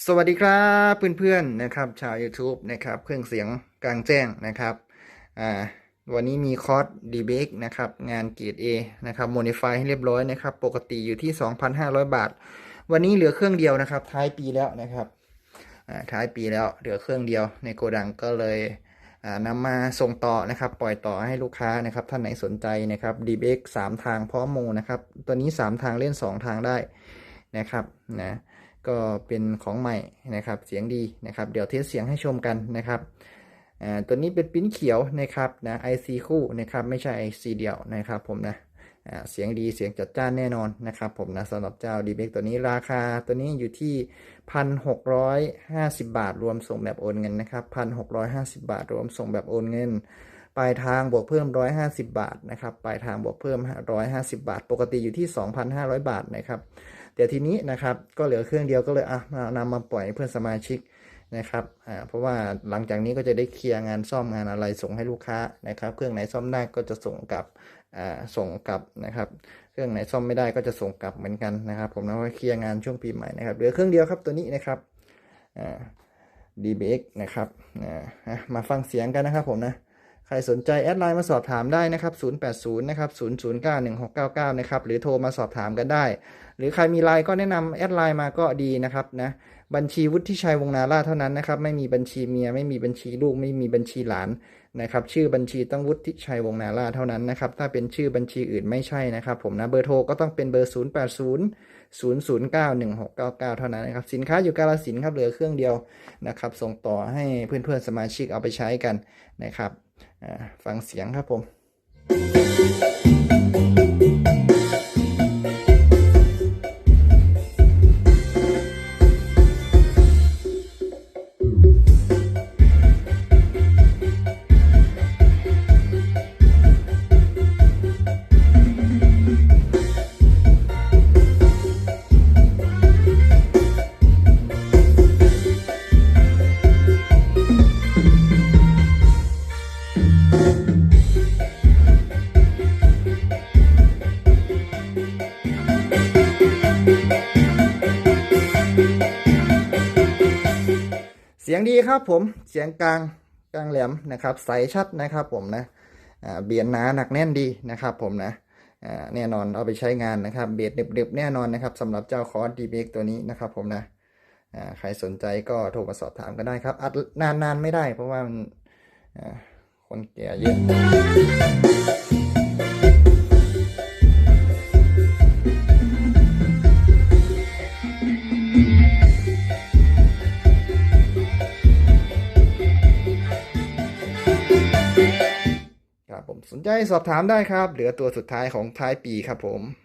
สวัสดีครับเพื่อนๆนะครับ ชาว YouTube นะครับ เครื่องเสียงกลางแจ้งนะครับอ่าวันนี้มีคอร์สดีเบกนะครับ งานเกรด A นะครับโมดิฟายให้เรียบร้อยนะครับ ปกติอยู่ที่ 2,500 บาท วันนี้เหลือเครื่องเดียวนะครับ ท้ายปีแล้วนะครับท้ายปีแล้วเหลือเครื่องเดียวในโกดังก็เลยนำมาส่งต่อนะครับ ปล่อยต่อให้ลูกค้านะครับ ท่านไหนสนใจนะครับดีเบกสามทางพร้อมโมนะครับ ตัวนี้ 3 ทางเล่น 2 ทางได้นะครับนะ ก็เป็นของใหม่นะครับ เสียงดีนะครับ เดี๋ยวเทสเสียงให้ชมกันนะครับตัวนี้เป็นปิ้นเขียวนะครับนะ IC คู่นะครับไม่ใช่ IC เดียวนะครับผมนะเสียงดีเสียงจัดจ้านแน่นอนนะครับผมนะสำหรับเจ้าดีเบกตัวนี้ราคาตัวนี้อยู่ที่ 1,650 บาท รวมส่งแบบโอนเงินนะครับ 1,650 บาท รวมส่งแบบโอนเงิน ปลายทางบวกเพิ่ม 150 บาทนะครับปลายทางบวกเพิ่ม 150 บาท ปกติอยู่ที่ 2,500 บาทนะครับเดี๋ยวทีนี้นะครับก็เหลือเครื่องเดียวก็เลยอะมานำมาปล่อยให้เพื่อนสมาชิกนะครับอ่าเพราะว่าหลังจากนี้ก็จะได้เคลียร์งานซ่อมงานอะไรส่งให้ลูกค้านะครับ เครื่องไหนซ่อมได้ก็จะส่งกลับอ่าส่งกลับนะครับ เครื่องไหนซ่อมไม่ได้ก็จะส่งกลับเหมือนกันนะครับ ผมนะว่าเคลียร์งานช่วงปีใหม่นะครับเหลือเครื่องเดียวครับตัวนี้นะครับอ่า DBX นะครับอ่ามาฟังเสียงกันนะครับผมนะ รสนใจแอดไลน์มาสอบถามได้นะครับ 080 นะครับ 0091699 นะครับ หรือโทรมาสอบถามกันได้ หรือใครมีไลน์ก็แนะนำแอดไลน์มาก็ดีนะครับนะ บัญชีวุฒิชัยวงนาราเท่านั้นนะครับ ไม่มีบัญชีเมีย ไม่มีบัญชีลูก ไม่มีบัญชีหลานนะครับ ชื่อบัญชีต้องวุฒิชัยวงนาราเท่านั้นนะครับ ถ้าเป็นชื่อบัญชีอื่นไม่ใช่นะครับ ผมนะ เบอร์โทรก็ต้องเป็นเบอร์ 080 0091699 เท่านั้นนะครับ สินค้าอยู่กาลสินธุ์ครับ เหลือเครื่องเดียวนะครับ ส่งต่อให้เพื่อนๆสมาชิกเอาไปใช้กันนะครับ ฟังเสียงครับผม สียงดีครับผมเสียงกลางกลางแหลมนะครับใสชัดนะครับผมนะเบียนหนาหนักแน่นดีนะครับผมนะแน่นอนเอาไปใช้งานนะครับเบียดเด็บๆแน่นอนนะครับสำหรับเจ้าคอร์สดีเบกตัวนี้นะครับผมนะใครสนใจก็โทรมาสอบถามกันได้ครับ อัดนานๆไม่ได้เพราะว่ามันคนแก่เยอะ ครับผมสนใจสอบถามได้ครับ เหลือตัวสุดท้ายของท้ายปีครับผม